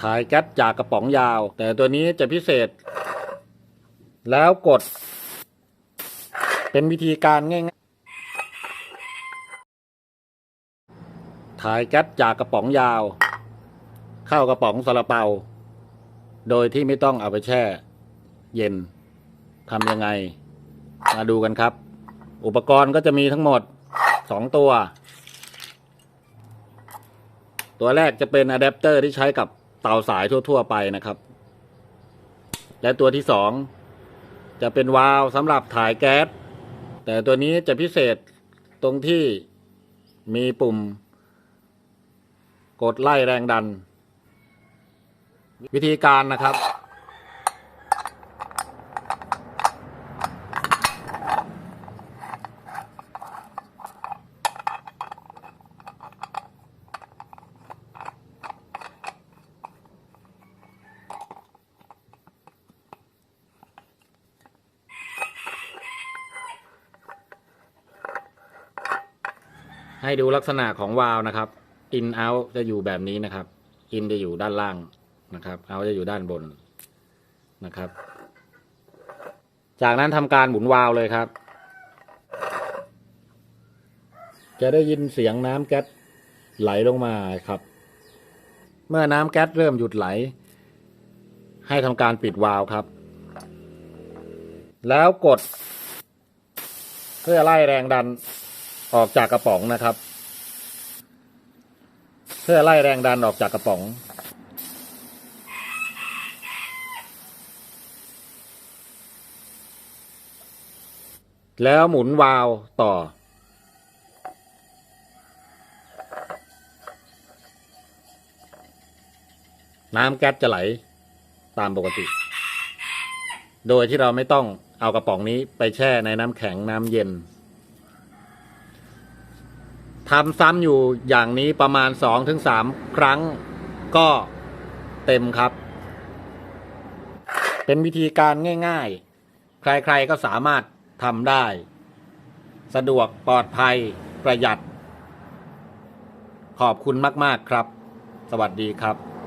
ถ่ายแก๊สจากกระป๋องยาว แต่ตัวนี้จะพิเศษ แล้วกด เป็นวิธีการง่ายๆถ่ายแก๊สจากกระป๋องยาว เข้ากระป๋องซาลาเปา โดยที่ไม่ต้องเอาไปแช่ เย็นทำยังไง มาดูกันครับ อุปกรณ์ก็จะมีทั้งหมดสองตัว ตัวแรกจะเป็นอะแดปเตอร์ที่ใช้กับ เตาสายทั่ว ๆ ไปนะครับ และตัวที่สองจะเป็นวาล์วสำหรับถ่ายแก๊ส แต่ตัวนี้จะพิเศษตรงที่มีปุ่ม กดไล่แรงดัน วิธีการนะครับ ให้ดูลักษณะของวาล์วนะครับ in out จะอยู่แบบนี้นะครับ in จะอยู่ด้านล่างนะครับ out จะอยู่ด้านบนนะครับ จากนั้นทำการหมุนวาล์วเลยครับ จะได้ยินเสียงน้ำแก๊สไหลลงมาครับ เมื่อน้ำแก๊สเริ่มหยุดไหล ให้ทำการปิดวาล์วครับ แล้วกด เพื่อไล่แรงดัน ออกจากกระป๋องนะครับ เพื่อไล่แรงดันออกจากกระป๋อง แล้วหมุนวาล์วต่อ น้ำแก๊สจะไหลตามปกติ โดยที่เราไม่ต้องเอากระป๋องนี้ไปแช่ในน้ำแข็งน้ำเย็น ทำซ้ำอยู่อย่างนี้ประมาณสองถึงสามครั้งก็เต็มครับ เป็นวิธีการง่าย ๆ ใครๆก็สามารถทำได้ สะดวกปลอดภัยประหยัด ขอบคุณมาก ๆ ครับ สวัสดีครับ